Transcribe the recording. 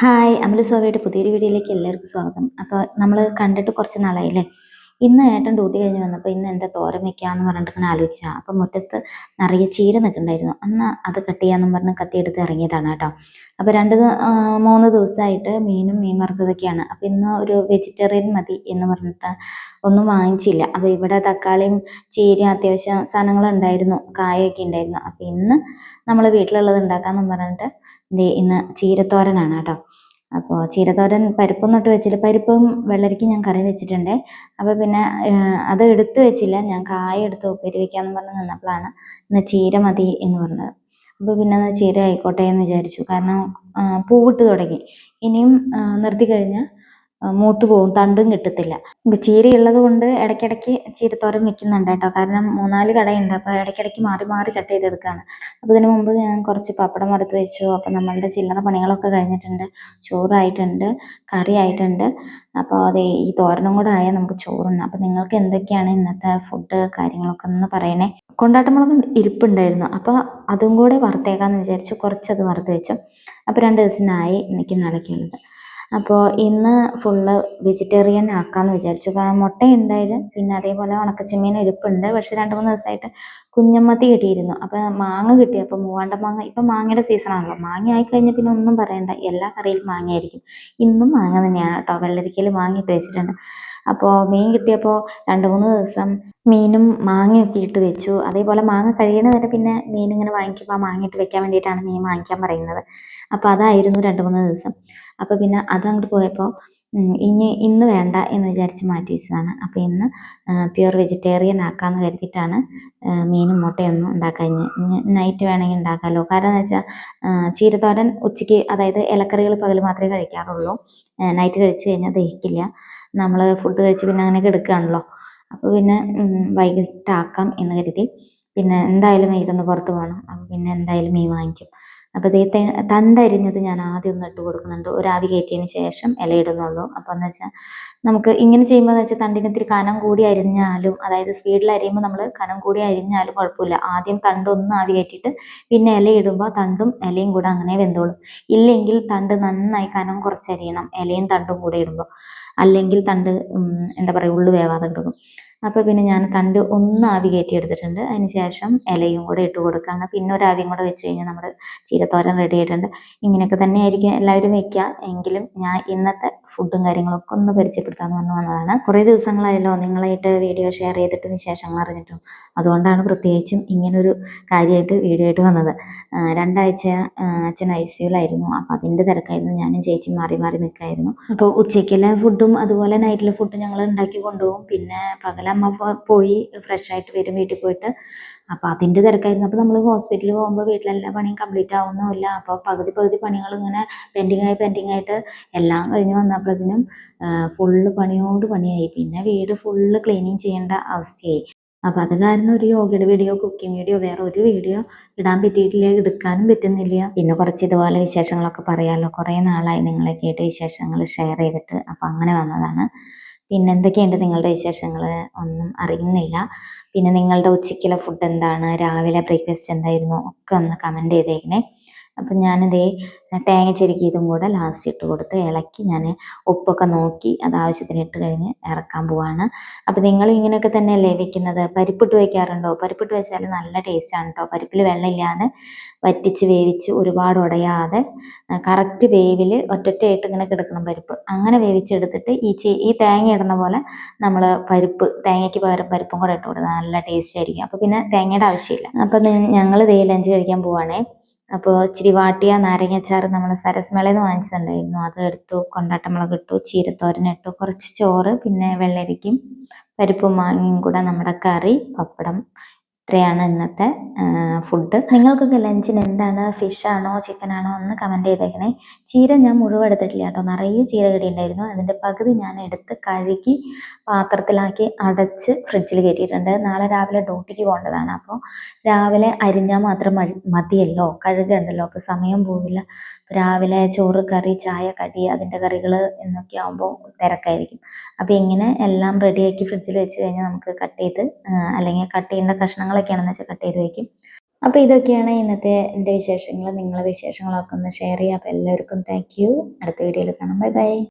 Hi Amala സ്വാമിയുടെ പുതിയൊരു വീഡിയോയിലേക്ക് എല്ലാവർക്കും സ്വാഗതം. അപ്പോൾ നമ്മൾ കണ്ടിട്ട് കുറച്ച് നാളായില്ലേ? ഇന്ന് ഏട്ടൻ ഡ്യൂട്ടി കഴിഞ്ഞ് വന്നപ്പോൾ ഇന്ന് എന്താ തോരൻ വെക്കാന്ന് പറഞ്ഞിട്ട് ഇങ്ങനെ ആലോചിച്ചാൽ അപ്പം മുറ്റത്ത് നിറയെ ചീര നിൽക്കുന്നുണ്ടായിരുന്നു. അന്ന് അത് കട്ട് ചെയ്യാന്നും പറഞ്ഞ് കത്തിയെടുത്ത് ഇറങ്ങിയതാണ് കേട്ടോ. അപ്പോൾ രണ്ട് മൂന്ന് ദിവസമായിട്ട് മീനും മീൻ വറുത്തതൊക്കെയാണ് അപ്പം ഇന്ന് ഒരു വെജിറ്റേറിയൻ മതി എന്ന് പറഞ്ഞിട്ട് ഒന്നും വാങ്ങിച്ചില്ല. അപ്പോൾ ഇവിടെ തക്കാളിയും ചീരയും അത്യാവശ്യം സാധനങ്ങളുണ്ടായിരുന്നു കായൊക്കെ ഉണ്ടായിരുന്നു. അപ്പം ഇന്ന് നമ്മൾ വീട്ടിലുള്ളത് ഉണ്ടാക്കാമെന്നും പറഞ്ഞിട്ട് ഇന്ന് ചീരത്തോരനാണ് കേട്ടോ. അപ്പോൾ ചീരത്തോരൻ പരിപ്പും നട്ട് വെച്ചില്ല. പരിപ്പും വെള്ളരിക്ക് ഞാൻ കറി വെച്ചിട്ടുണ്ട്. അപ്പോൾ പിന്നെ അത് എടുത്തു വെച്ചില്ല. ഞാൻ കായ എടുത്ത് ഉപ്പേരി വെക്കാമെന്ന് പറഞ്ഞ് നിന്നപ്പോഴാണ് ഇന്ന് ചീര മതി എന്ന് പറഞ്ഞത്. അപ്പോൾ പിന്നെ ചീര ആയിക്കോട്ടെ എന്ന് വിചാരിച്ചു. കാരണം പൂവിട്ട് തുടങ്ങി. ഇനിയും നിർത്തി കഴിഞ്ഞാൽ മൂത്ത് പോകും തണ്ടും കിട്ടത്തില്ല. ചീരയുള്ളത് കൊണ്ട് ഇടയ്ക്കിടയ്ക്ക് ചീരത്തോരൻ വെക്കുന്നുണ്ട് കേട്ടോ. കാരണം മൂന്നാൽ കടയുണ്ട്. അപ്പോൾ ഇടയ്ക്കിടയ്ക്ക് മാറി മാറി കട്ട് ചെയ്തെടുക്കുകയാണ് അപ്പോൾ ഇതിനു മുമ്പ് ഞാൻ കുറച്ച് പപ്പടം വറുത്ത് വെച്ചു. അപ്പോൾ നമ്മളുടെ ചില്ലറ പണികളൊക്കെ കഴിഞ്ഞിട്ടുണ്ട്. ചോറായിട്ടുണ്ട് കറി ആയിട്ടുണ്ട് അപ്പോൾ അതെ ഈ തോരനും കൂടെ ആയാൽ നമുക്ക് ചോറുണ്ട് അപ്പോൾ നിങ്ങൾക്ക് എന്തൊക്കെയാണ് ഇന്നത്തെ ഫുഡ് കാര്യങ്ങളൊക്കെ ഒന്ന് പറയണേ? കൊണ്ടാട്ടമുളക് ഇരിപ്പുണ്ടായിരുന്നു. അപ്പോൾ അതും കൂടെ വറുത്തേക്കാമെന്ന് വിചാരിച്ചു കുറച്ചത് വറുത്ത് വെച്ചു. അപ്പോൾ രണ്ട് ദിവസത്തിനായി എനിക്ക് നടക്കുള്ളത് അപ്പോൾ ഇന്ന് ഫുള്ള് വെജിറ്റേറിയൻ ആക്കാമെന്ന് വിചാരിച്ചു. കാരണം മുട്ട ഉണ്ടായിരുന്നു പിന്നെ അതേപോലെ ഉണക്കച്ചെമ്മീൻ ഇരിപ്പുണ്ട് പക്ഷെ രണ്ട് മൂന്ന് ദിവസമായിട്ട് കുഞ്ഞമ്മത്തി കിട്ടിയിരുന്നു. അപ്പോൾ മാങ്ങ കിട്ടി. അപ്പോൾ മൂവാണ്ട മാങ്ങ. ഇപ്പം മാങ്ങയുടെ സീസണാണല്ലോ മാങ്ങ മാങ്ങ ആയിക്കഴിഞ്ഞാൽ പിന്നെ ഒന്നും പറയണ്ട. എല്ലാ കറിയിലും മാങ്ങയായിരിക്കും. ഇന്നും മാങ്ങ തന്നെയാണ് കേട്ടോ. വെള്ളരിക്കയിൽ മാങ്ങയിട്ട് വെച്ചിട്ടുണ്ട്. അപ്പോൾ മീൻ കിട്ടിയപ്പോൾ രണ്ട് മൂന്ന് ദിവസം മീനും മാങ്ങയൊക്കെ ഇട്ട് വെച്ചു. അതേപോലെ മാങ്ങ കഴിയണ വരെ പിന്നെ മീൻ ഇങ്ങനെ വാങ്ങിക്കുമ്പോൾ ആ മാങ്ങ ഇട്ട് വെക്കാൻ വേണ്ടിയിട്ടാണ് മീൻ വാങ്ങിക്കാൻ പറയുന്നത്. അപ്പോൾ അതായിരുന്നു രണ്ട് മൂന്ന് ദിവസം. അപ്പോൾ പിന്നെ അതങ്ങോട്ട് പോയപ്പോൾ ഇനി ഇന്ന് വേണ്ട എന്ന് വിചാരിച്ച് മാറ്റി വെച്ചതാണ്. അപ്പോൾ ഇന്ന് പ്യുവർ വെജിറ്റേറിയൻ ആക്കാമെന്ന് കരുതിയിട്ടാണ് മീനും മുട്ടയും ഒന്നും ഉണ്ടാക്കാൻ നൈറ്റ് വേണമെങ്കിൽ ഉണ്ടാക്കാമല്ലോ കാരണം എന്ന് വെച്ചാൽ ചീരത്തോരൻ ഉച്ചയ്ക്ക് അതായത് ഇലക്കറികൾ പകൽ മാത്രമേ കഴിക്കാറുള്ളൂ. നൈറ്റ് കഴിച്ച് കഴിഞ്ഞാൽ ദഹിക്കില്ല. നമ്മൾ ഫുഡ് കഴിച്ച് പിന്നെ അങ്ങനെ കിടക്കുകയാണല്ലോ അപ്പോൾ പിന്നെ വൈകിട്ടാക്കാം എന്ന് കരുതി. പിന്നെ എന്തായാലും ഇരുന്ന് പുറത്ത് പോകണം അപ്പോൾ പിന്നെ എന്തായാലും മീൻ വാങ്ങിക്കും. അപ്പോൾ ദേ തണ്ടരിഞ്ഞത് ഞാൻ ആദ്യം ഒന്ന് ഇട്ട് കൊടുക്കുന്നുണ്ട്. ഒരു ആവി കയറ്റിയതിന് ശേഷം ഇല ഇടുന്നുള്ളൂ. അപ്പോൾ എന്ന് വെച്ചാൽ നമുക്ക് ഇങ്ങനെ ചെയ്യുമ്പോൾ എന്ന് വെച്ചാൽ തണ്ടിന് ഇത്തിരി കനം കൂടി അരിഞ്ഞാലും അതായത് സ്പീഡിൽ അരിയുമ്പോൾ നമ്മൾ കനം കൂടി അരിഞ്ഞാലും കുഴപ്പമില്ല. ആദ്യം തണ്ട് ഒന്ന് ആവി കയറ്റിയിട്ട് പിന്നെ ഇല ഇടുമ്പോൾ തണ്ടും ഇലയും കൂടെ അങ്ങനെ വെന്തോളും. ഇല്ലെങ്കിൽ തണ്ട് നന്നായി കനം കുറച്ചരിയണം ഇലയും തണ്ടും കൂടെ ഇടുമ്പോൾ അല്ലെങ്കിൽ തണ്ട് എന്താ പറയുക ഉള്ളു വേവാതെ കിടക്കും. അപ്പോൾ പിന്നെ ഞാൻ തണ്ട് ഒന്ന് ആവി കയറ്റി എടുത്തിട്ടുണ്ട് അതിന് ശേഷം ഇലയും കൂടെ ഇട്ട് കൊടുക്കുകയാണ് പിന്നെ ഒരു ആവിയും കൂടെ വെച്ച് കഴിഞ്ഞാൽ നമ്മുടെ ചീരത്തോരൻ റെഡി ആയിട്ടുണ്ട്. ഇങ്ങനെയൊക്കെ തന്നെ ആയിരിക്കും എല്ലാവരും വെക്കുക എങ്കിലും ഞാൻ ഇന്നത്തെ ഫുഡും കാര്യങ്ങളൊക്കെ ഒന്ന് പരിചയപ്പെടുത്താമെന്ന് പറഞ്ഞു വന്നതാണ്. കുറേ ദിവസങ്ങളായല്ലോ നിങ്ങളായിട്ട് വീഡിയോ ഷെയർ ചെയ്തിട്ടും വിശേഷങ്ങൾ അറിഞ്ഞിട്ടും. അതുകൊണ്ടാണ് പ്രത്യേകിച്ചും ഇങ്ങനൊരു കാര്യമായിട്ട് വീഡിയോ ആയിട്ട് വന്നത്. രണ്ടാഴ്ച അച്ഛൻ ഐ സിയുലായിരുന്നു അപ്പോൾ അതിന്റെ തിരക്കായിരുന്നു. ഞാനും ചേച്ചി മാറി മാറി നിൽക്കായിരുന്നു. അപ്പോൾ ഉച്ചയ്ക്കെല്ലാം ഫുഡും അതുപോലെ നൈറ്റിലെ ഫുഡും ഞങ്ങൾ ഉണ്ടാക്കി കൊണ്ടുപോകും. പിന്നെ അമ്മ പോയി ഫ്രഷ് ആയിട്ട് വരും വീട്ടിൽ പോയിട്ട്. അപ്പോൾ അതിന്റെ തിരക്കായിരുന്നു. അപ്പോൾ നമ്മൾ ഹോസ്പിറ്റലിൽ പോകുമ്പോൾ വീട്ടിലെല്ലാ പണിയും കംപ്ലീറ്റ് ആവുന്നുമില്ല. അപ്പോൾ പകുതി പകുതി പണികൾ ഇങ്ങനെ പെൻഡിങ് ആയി പെൻഡിങ് ആയിട്ട് എല്ലാം കഴിഞ്ഞ് വന്നപ്പോഴത്തേനും ഫുള്ള് പണിയോട് പണിയായി. പിന്നെ വീട് ഫുള്ള് ക്ലീനിങ് ചെയ്യേണ്ട അവസ്ഥയായി. അപ്പോൾ അത് കാരണം ഒരു യോഗയുടെ വീഡിയോ കുക്കിംഗ് വീഡിയോ വേറെ ഒരു വീഡിയോ ഇടാൻ പറ്റിയിട്ടില്ല എടുക്കാനും പറ്റുന്നില്ല. പിന്നെ കുറച്ച് ഇതുപോലെ വിശേഷങ്ങളൊക്കെ പറയാമല്ലോ കുറേ നാളായി നിങ്ങളെ കേട്ട് വിശേഷങ്ങൾ ഷെയർ ചെയ്തിട്ട്. അപ്പോൾ അങ്ങനെ വന്നതാണ്. പിന്നെ എന്തൊക്കെയുണ്ട് നിങ്ങളുടെ വിശേഷങ്ങൾ ഒന്നും അറിയുന്നില്ല. പിന്നെ നിങ്ങളുടെ ഉച്ചയ്ക്കുള്ള ഫുഡ് എന്താണ്? രാവിലെ ബ്രേക്ക്ഫാസ്റ്റ് എന്തായിരുന്നു? ഒക്കെ ഒന്ന് കമന്റ് ചെയ്തേക്കണേ. അപ്പം ഞാനിതേ തേങ്ങ ചെരുക്കിയതും കൂടെ ലാസ്റ്റ് ഇട്ട് കൊടുത്ത് ഇളക്കി ഞാൻ ഉപ്പൊക്കെ നോക്കി അത് ആവശ്യത്തിന് ഇട്ട് കഴിഞ്ഞ് ഇറക്കാൻ പോവാണ്. അപ്പം നിങ്ങൾ ഇങ്ങനെയൊക്കെ തന്നെയല്ലേ വെക്കുന്നത്? പരിപ്പിട്ട് വയ്ക്കാറുണ്ടോ പരിപ്പിട്ട് വെച്ചാൽ നല്ല ടേസ്റ്റാണ് കേട്ടോ പരിപ്പിൽ വെള്ളമില്ലാതെ വറ്റിച്ച് വേവിച്ച് ഒരുപാട് ഉടയാതെ കറക്റ്റ് വേവിൽ ഒറ്റൊറ്റയായിട്ട് ഇങ്ങനെ കിടക്കണം പരിപ്പ്. അങ്ങനെ വേവിച്ചെടുത്തിട്ട് ഈ ചീ ഈ തേങ്ങ ഇടുന്ന പോലെ നമ്മൾ പരിപ്പ് തേങ്ങയ്ക്ക് പകരം പരിപ്പും കൂടെ ഇട്ട് കൊടുത്താൽ നല്ല ടേസ്റ്റ് ആയിരിക്കും. അപ്പോൾ പിന്നെ തേങ്ങയുടെ ആവശ്യമില്ല. അപ്പം ഞങ്ങൾ ദേ ലഞ്ച് കഴിക്കാൻ പോവാണേ. അപ്പോൾ ഇച്ചിരി വാട്ടിയ നാരങ്ങച്ചാറ് നമ്മൾ സരസ്മേളയിൽ നിന്ന് വാങ്ങിച്ചിട്ടുണ്ടായിരുന്നു അത് എടുത്തു കൊണ്ടാട്ടമുളക് ഇട്ടു ചീരത്തോരൻ ഇട്ടു കുറച്ച് ചോറ് പിന്നെ വെള്ളരിക്കും പരിപ്പും മാങ്ങയും കൂടെ നമ്മുടെ കറി പപ്പടം ഇത്രയാണ് ഇന്നത്തെ ഫുഡ് നിങ്ങൾക്കൊക്കെ ലഞ്ചിന് എന്താണ് ഫിഷ് ആണോ ചിക്കൻ ആണോ എന്ന് കമന്റ് ചെയ്തേക്കണേ. ചീര ഞാൻ മുഴുവൻ എടുത്തിട്ടില്ല കേട്ടോ. നിറയെ ചീര കിടിയുണ്ടായിരുന്നു അതിന്റെ പകുതി ഞാൻ എടുത്ത് കഴുകി പാത്രത്തിലാക്കി അടച്ച് ഫ്രിഡ്ജിൽ കയറ്റിയിട്ടുണ്ട്. നാളെ രാവിലെ ഡ്യൂട്ടിക്ക് പോകേണ്ടതാണ്. അപ്പോൾ രാവിലെ അരിഞ്ഞാൽ മാത്രം മതിയല്ലോ? കഴുകണ്ടല്ലോ? അപ്പോൾ സമയം പോവില്ല. രാവിലെ ചോറ് കറി ചായ കടി അതിന്റെ കറികൾ എന്നൊക്കെ ആകുമ്പോൾ തിരക്കായിരിക്കും. അപ്പോൾ ഇങ്ങനെ എല്ലാം റെഡിയാക്കി ഫ്രിഡ്ജിൽ വെച്ച് കഴിഞ്ഞാൽ നമുക്ക് കട്ട് ചെയ്ത് അല്ലെങ്കിൽ കട്ട് ചെയ്യേണ്ട കഷ്ണങ്ങളൊക്കെയാണെന്ന് വെച്ചാൽ കട്ട് ചെയ്ത് വയ്ക്കും അപ്പോൾ ഇതൊക്കെയാണ് ഇന്നത്തെ എന്റെ വിശേഷങ്ങൾ നിങ്ങളെ വിശേഷങ്ങളൊക്കെ ഒന്ന് ഷെയർ ചെയ്യാം. അപ്പോൾ എല്ലാവർക്കും താങ്ക് യു അടുത്ത വീഡിയോയിൽ കാണാം. Bye bye